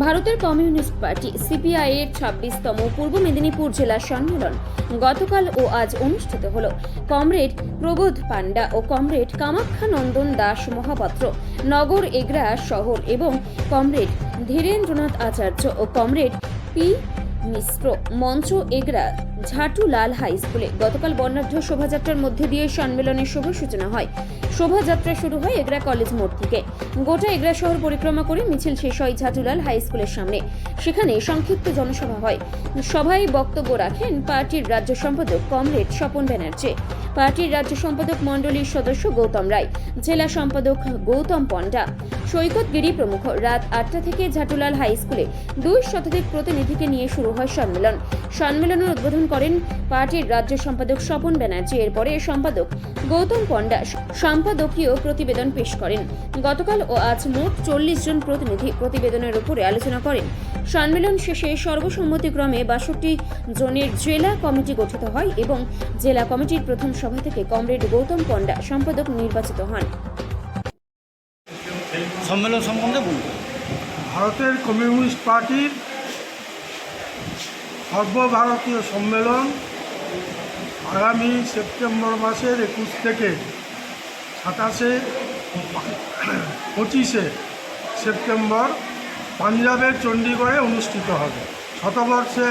ভারতের communist party CPI এর ছাব্বিশতম পূর্ব মেদিনীপুর জেলা সম্মেলন গতকাল ও আজ অনুষ্ঠিত হল। কমরেড প্রবোধ পান্ডা ও কমরেড কামাখ্যা নন্দন দাস মহাপাত্র, নগর এগরা শহর এবং কমরেড ধীরেন্দ্রনাথ আচার্য ও কমরেড পি মিশ্র মঞ্চ এগরা ঝাটুলাল হাই স্কুলে গতকাল বর্ণাঢ্য শোভাযাত্রার মধ্যে দিয়ে সম্মেলনের শুভ সূচনা হয়। শোভাযাত্রা শুরু হয় এগরা কলেজ মোড় থেকে। গোটা এগরা শহর পরিক্রমা করে মিছিল শেষ হয় ঝাটুলাল হাই স্কুলের সামনে। সেখানে সংক্ষিপ্ত জনসভা হয়। সভায় বক্তব্য রাখেন পার্টির রাজ্য সম্পাদক কমরেড স্বপন ব্যানার্জি। পার্টির রাজ্য সম্পাদক মণ্ডলীর সদস্য গৌতম রায়। জেলা সম্পাদক গৌতম পণ্ডা। সৈকত গিরি প্রমুখ। রাত আটটা থেকে ঝাটুলাল হাই স্কুলে দুই শতাধিক প্রতিনিধিকে নিয়ে শুরু হয় সম্মেলন। সম্মেলনের উদ্বোধন করেন পার্টির রাজ্য সম্পাদক স্বপন ব্যানার্জি। এরপরে সম্পাদক গৌতম পণ্ডা। সম্পাদকীয় প্রতিবেদন পেশ করেন। গতকাল ও আজ মোট চল্লিশ জন প্রতিনিধি প্রতিবেদনের উপরে আলোচনা করেন। সম্মেলন শেষে সর্বসম্মতিক্রমে বাষট্টি জনের জেলা কমিটি গঠিত হয় এবং জেলা কমিটির প্রথম সভা থেকে কমরেড গৌতম পণ্ডা সম্পাদক নির্বাচিত হন। সম্মেলন সম্বন্ধে ভারতের কমিউনিস্ট পার্টির সর্বভারতীয় সম্মেলন আগামী সেপ্টেম্বর মাসের একুশ থেকে সাতাশে পঁচিশে সেপ্টেম্বর পাঞ্জাবের চণ্ডীগড়ে অনুষ্ঠিত হবে। শতবর্ষে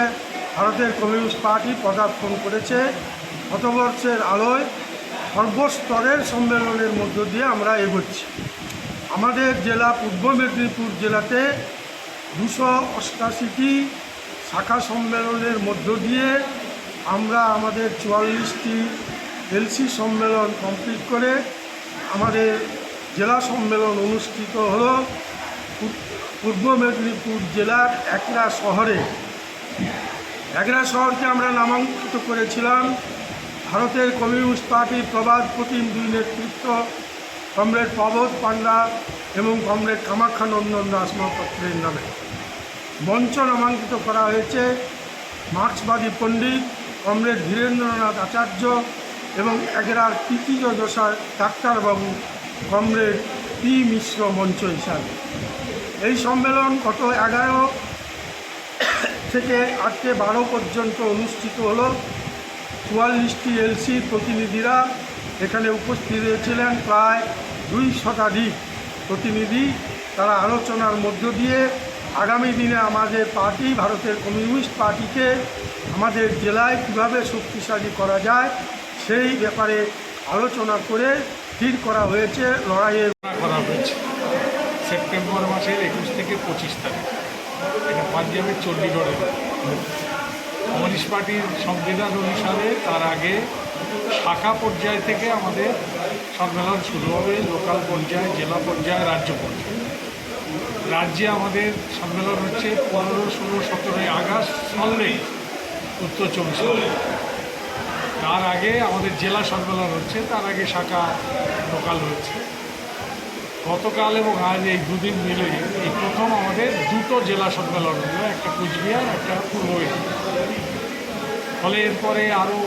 ভারতের কমিউনিস্ট পার্টি পদার্পণ করেছে। শতবর্ষের আলোয় সর্বস্তরের সম্মেলনের মধ্য দিয়ে আমরা এগোচ্ছি। আমাদের জেলা পূর্ব মেদিনীপুর জেলাতে দুশো অষ্টাশিটি শাখা সম্মেলনের মধ্য দিয়ে আমরা আমাদের চুয়াল্লিশটি এলসি সম্মেলন কমপ্লিট করে আমাদের জেলা সম্মেলন অনুষ্ঠিত হল। পূর্ব মেদিনীপুর জেলার একরা শহরে। একরা শহরকে আমরা নামাঙ্কিত করেছিলাম। ভারতের কমিউনিস্ট পার্টির প্রবাদ প্রতিম দুই নেতৃত্ব, কমরেড প্রবোধ পান্ডা এবং কমরেড কামাখ্যা নন্দন নামে। মঞ্চ নামাঙ্কিত করা হয়েছে। মার্ক্সবাদী পণ্ডিত কমরেড ধীরেন্দ্রনাথ আচার্য এবং এগরার তৃতীয় দশার ডাক্তারবাবু কমরেড পি মিশ্র মঞ্চ হিসাবে। এই সম্মেলন গত এগারো থেকে আজকে বারো পর্যন্ত অনুষ্ঠিত হল। চুয়াল্লিশটি এলসি প্রতিনিধিরা এখানে উপস্থিত হয়েছিলেন। প্রায় দুই শতাধিক প্রতিনিধি তারা আলোচনার মধ্য দিয়ে আগামী দিনে আমাদের পার্টি, ভারতের কমিউনিস্ট পার্টিকে আমাদের জেলায় কীভাবে শক্তিশালী করা যায়, সেই ব্যাপারে আলোচনা করে স্থির করা হয়েছে লড়াইয়ের করা হয়েছে। সেপ্টেম্বর মাসের একুশ থেকে পঁচিশ তারিখ। এটা পাঞ্জাবের চণ্ডীগড়ে কমিউনিস্ট পার্টির সংবিধান অনুসারে তার আগে শাখা পর্যায় থেকে আমাদের সম্মেলন শুরু হবে, লোকাল পর্যায়ে, জেলা পর্যায়ে, রাজ্য পর্যায়ে। রাজ্যে আমাদের সম্মেলন হচ্ছে পনেরো, ষোলো, সতেরোই আগস্ট সল্লে উত্তর চব্বিশ তার আগে আমাদের জেলা সম্মেলন হচ্ছে, তার আগে শাখা লোকাল হচ্ছে। গতকাল এবং আজ এই দুদিন মিলে এই প্রথম আমাদের দুটো জেলা সম্মেলন হলো, একটা কুচবিহার, একটা পূর্ব। ফলে এরপরে আরও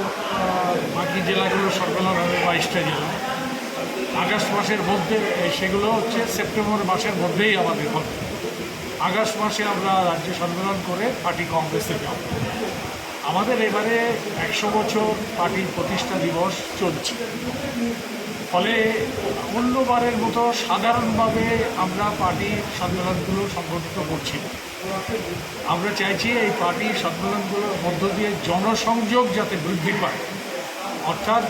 বাকি জেলাগুলো সম্মেলন হবে বাইশটা জেলা। আগস্ট মাসের মধ্যে সেগুলো হচ্ছে সেপ্টেম্বর মাসের মধ্যেই আমাদের হবে। আগস্ট মাসে আমরা রাজ্য সম্মেলন করে পার্টি কংগ্রেসে যাব। আমাদের এবারে একশো বছর পার্টির প্রতিষ্ঠা দিবস চলছে। ফলে অন্যবারের মতো সাধারণভাবে আমরা পার্টির সম্মেলনগুলো সংগঠিত করছি আমরা চাইছি এই পার্টির সম্মেলনগুলোর মধ্য দিয়ে জনসংযোগ যাতে বৃদ্ধি পায়। অর্থাৎ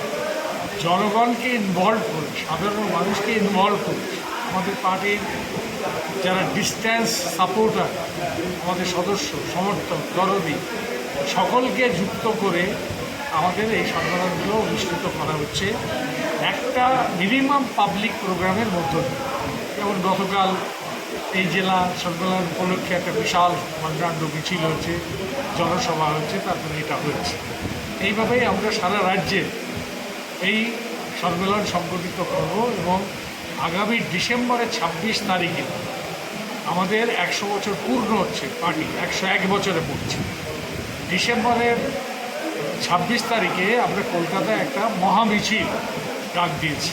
জনগণকে ইনভলভ করে সাধারণ মানুষকে ইনভলভ করে আমাদের পার্টির যারা ডিস্ট্যান্স সাপোর্টার আমাদের সদস্য, সমর্থক, দরদি, সকলকে যুক্ত করে আমাদের এই সম্মেলনগুলো অনুষ্ঠিত করা হচ্ছে। একটা মিনিমাম পাবলিক প্রোগ্রামের মধ্য দিয়ে। যেমন গতকাল এই জেলা সম্মেলন উপলক্ষে একটা বিশাল বর্ণাঢ্য মিছিল হয়েছে জনসভা হয়েছে তারপরে এটা হয়েছে এইভাবেই আমরা সারা রাজ্যে এই সম্মেলন সংগঠিত করব এবং আগামী ডিসেম্বরের ছাব্বিশ তারিখে আমাদের একশো বছর পূর্ণ হচ্ছে, পার্টি একশো এক বছরে পড়ছে। ডিসেম্বরের ছাব্বিশ তারিখে আমরা কলকাতায় একটা মহামিছিল ডাক দিয়েছি।